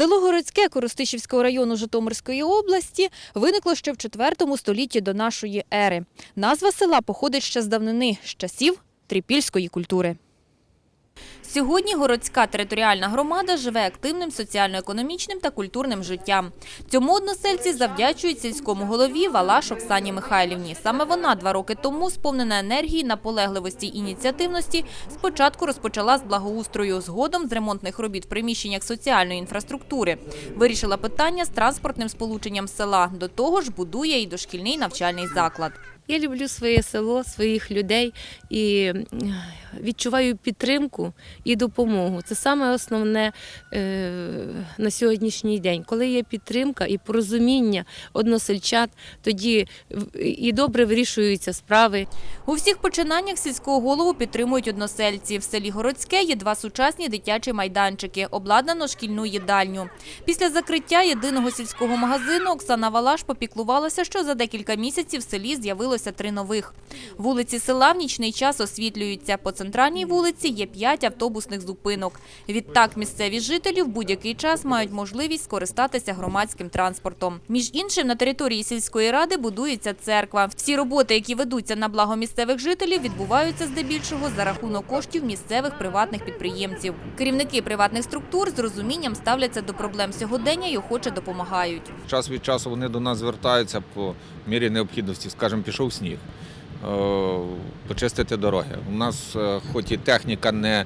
Село Городське Коростишівського району Житомирської області виникло ще в IV столітті до нашої ери. Назва села походить ще з давнини, з часів трипільської культури. Сьогодні городська територіальна громада живе активним соціально-економічним та культурним життям. Цьому односельці завдячують сільському голові Валаш Оксані Михайлівні. Саме вона два роки тому, сповнена енергії, наполегливості і ініціативності, спочатку розпочала з благоустрою, згодом з ремонтних робіт в приміщеннях соціальної інфраструктури. Вирішила питання з транспортним сполученням села. До того ж, будує і дошкільний навчальний заклад. Я люблю своє село, своїх людей і відчуваю підтримку і допомогу. Це саме основне е, на сьогоднішній день. Коли є підтримка і порозуміння односельчат, тоді і добре вирішуються справи. У всіх починаннях сільського голову підтримують односельці. В селі Городське є два сучасні дитячі майданчики, обладнано шкільну їдальню. Після закриття єдиного сільського магазину Оксана Валаш попіклувалася, що за декілька місяців в селі з'явилося три нових. Вулиці села в нічний час освітлюються. По центральній вулиці є п'ять автобусних зупинок. Відтак місцеві жителі в будь-який час мають можливість скористатися громадським транспортом. Між іншим, на території сільської ради будується церква. Всі роботи, які ведуться на благо місцевих жителів, відбуваються здебільшого за рахунок коштів місцевих приватних підприємців. Керівники приватних структур з розумінням ставляться до проблем сьогодення і охоче допомагають. Час від часу вони до нас звертаються по мірі необхідності, скажімо, пішов сніг, е, почистити дороги. У нас, е, хоч і техніка не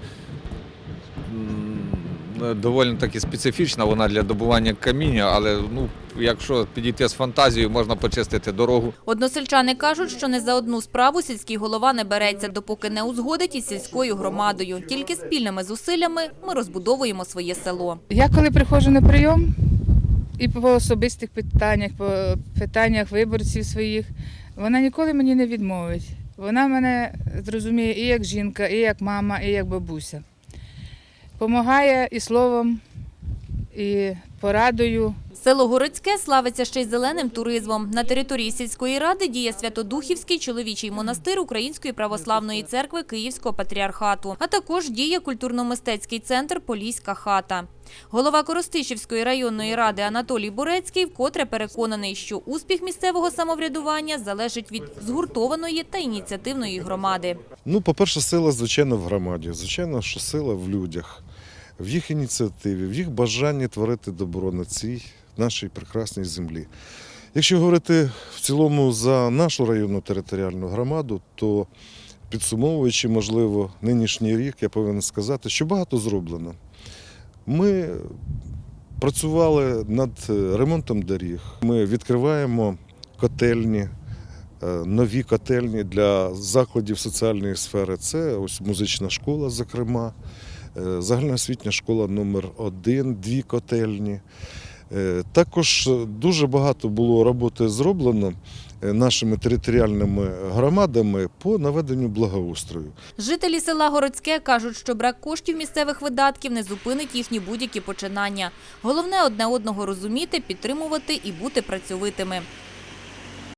доволі таки специфічна, вона для добування каміння, але ну, якщо підійти з фантазією, можна почистити дорогу. Односельчани кажуть, що не за одну справу сільський голова не береться, допоки не узгодить із сільською громадою. Тільки спільними зусиллями ми розбудовуємо своє село. Я коли приходжу на прийом і по особистих питаннях, по питаннях виборців своїх, вона ніколи мені не відмовить. Вона мене зрозуміє і як жінка, і як мама, і як бабуся. Помагає і словом, і порадою. Село Городське славиться ще й зеленим туризмом. На території сільської ради діє Святодухівський чоловічий монастир Української православної церкви Київського патріархату, а також діє культурно-мистецький центр Поліська хата. Голова Коростишівської районної ради Анатолій Бурецький вкотре переконаний, що успіх місцевого самоврядування залежить від згуртованої та ініціативної громади. Ну, по-перше, сила, звичайно, в громаді. Звичайно, що сила в людях, в їх ініціативі, в їх бажанні творити добро на цій нашій прекрасній землі. Якщо говорити в цілому за нашу районну територіальну громаду, то підсумовуючи, можливо, нинішній рік, я повинен сказати, що багато зроблено. Ми працювали над е, ремонтом доріг. Ми відкриваємо котельні, е, нові котельні для закладів соціальної сфери. Це ось музична школа, зокрема, е, загальноосвітня школа номер 1 дві котельні. Е, Також дуже багато було роботи зроблено е, нашими територіальними громадами по наведенню благоустрою. Жителі села Городське кажуть, що брак коштів місцевих видатків не зупинить їхні будь-які починання. Головне одне одного розуміти, підтримувати і бути працьовитими.